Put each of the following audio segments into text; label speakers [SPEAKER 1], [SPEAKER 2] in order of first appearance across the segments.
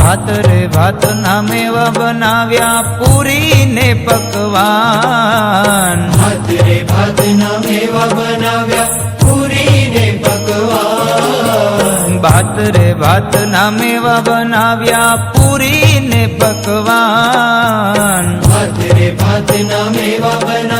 [SPEAKER 1] ભાત રે ભાત ના મેવા બનાવ્યા પૂરી ને પકવાન.
[SPEAKER 2] ભાત રે ભાતના મેવા બનાવ્યા પૂરી ને પકવાન.
[SPEAKER 1] ભાત રે ભાત ના મેવા બનાવ્યા પૂરી ને પકવાન.
[SPEAKER 2] ભાત રે ભાતના મેવા બનાવ્યા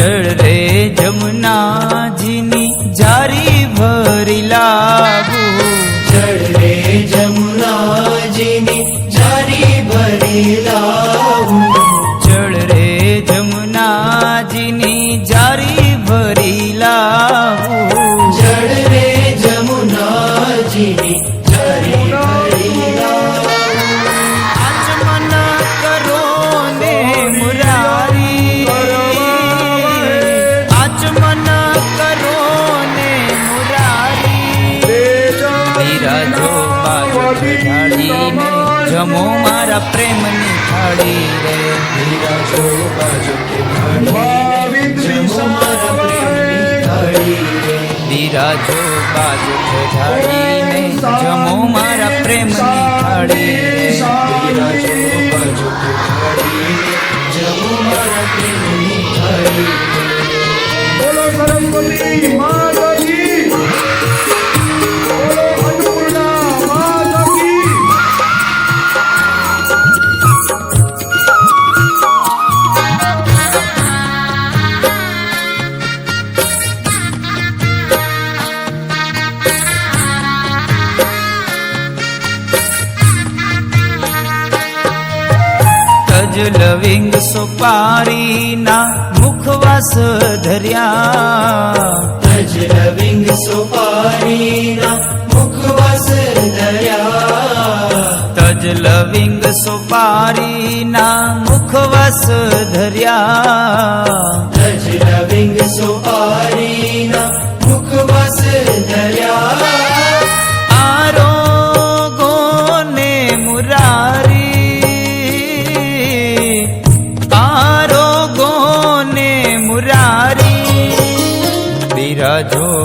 [SPEAKER 1] જળ રે જમુનાજીની જારી ભરી બાજુ રે.
[SPEAKER 2] ઢાળીને જમો મારા પ્રેમની થાળી રે.
[SPEAKER 1] બિરાજો બાજુ ઢાળીને જમો મારા પ્રેમની થાળી રે.
[SPEAKER 2] વિરાજો બાજુટ ઢાળીને જમો મારા પ્રેમની થાળી
[SPEAKER 3] બોલો સરસ્વતી માતા
[SPEAKER 1] લવિંગ સુપારીના મુખવાસ ધર્યા.
[SPEAKER 2] તજ લવિંગ સુપારીના મુખવાસ ધર્યા.
[SPEAKER 1] તજ લવિંગ સુપારીના મુખવાસ ધર્યા.
[SPEAKER 2] તજ લવિંગ સુપારીના મુખવાસ ધર્યા.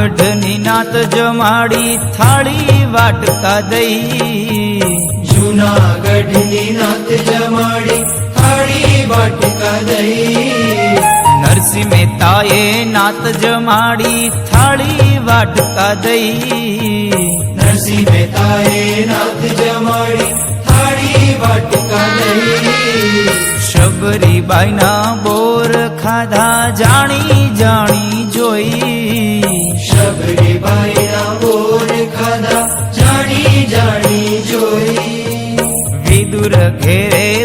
[SPEAKER 1] જૂનાગઢની નાત જમાડી થાળી વાટકા દઈ.
[SPEAKER 2] જૂનાગઢની નાત જમાડી થાળી વાટકા દઈ.
[SPEAKER 1] નરસિંહ મહેતાએ નાત જમાડી થાળી વાટકા દઈ.
[SPEAKER 2] નરસિંહ મહેતાએ નાત જમાડી થાળી વાટકા દઈ.
[SPEAKER 1] શબરીબાઈના બોર ખાધા જાણી જાણી જોઈ.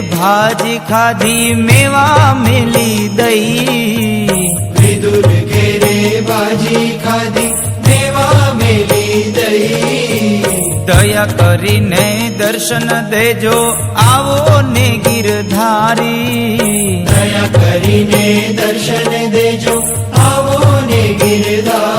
[SPEAKER 1] ભાજી ખાધી મેવા મેલી દઈ
[SPEAKER 2] વિદુર ઘેરે ભાજી ખાધી મેવા મેલી દઈ
[SPEAKER 1] દયા કરીને દર્શન દેજો આવો ને ગિરધારી
[SPEAKER 2] દયા કરીને દર્શન દેજો આવો ને ગિરધારી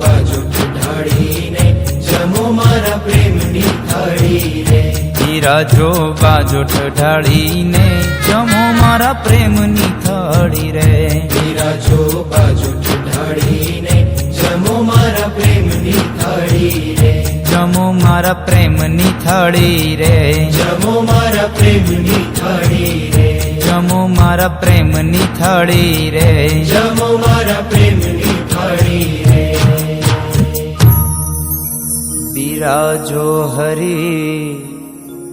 [SPEAKER 1] બાજુ ઢાળીને જમો મારા પ્રેમની થાળી રે
[SPEAKER 2] બિરાજો બાજુ ઢાળીને જમો મારા પ્રેમની થળી રે
[SPEAKER 1] બિરાજો બાજુ ઢાળીને જમો મારા પ્રેમની થાળી રે
[SPEAKER 2] જમો મારા પ્રેમની થળી રે
[SPEAKER 1] જમો મારા પ્રેમની થાળી રે
[SPEAKER 2] જમો મારા પ્રેમની થળી રે
[SPEAKER 1] જમો મારા પ્રેમની બિરાજો હરે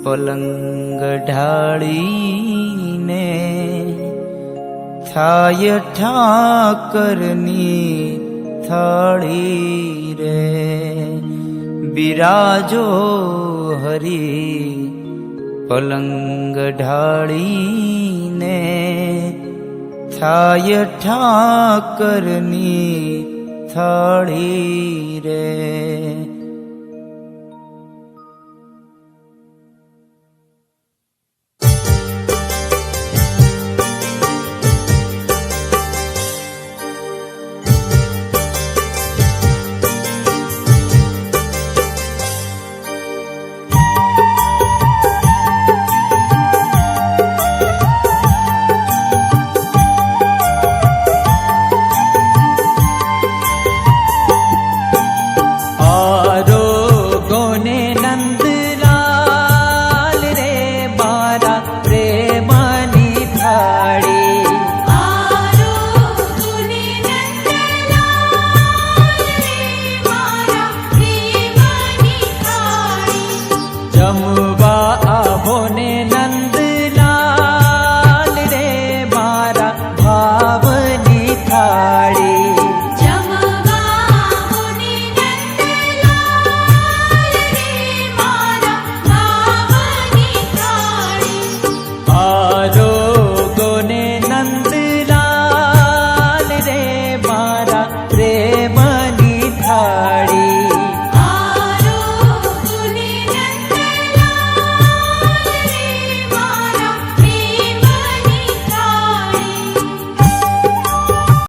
[SPEAKER 1] પલંગ ઢાળીને થાય ઠાકરની થાળી રે. બિરાજો હરે પલંગ ઢાળીને થાય ઠાકરની થાળી રે.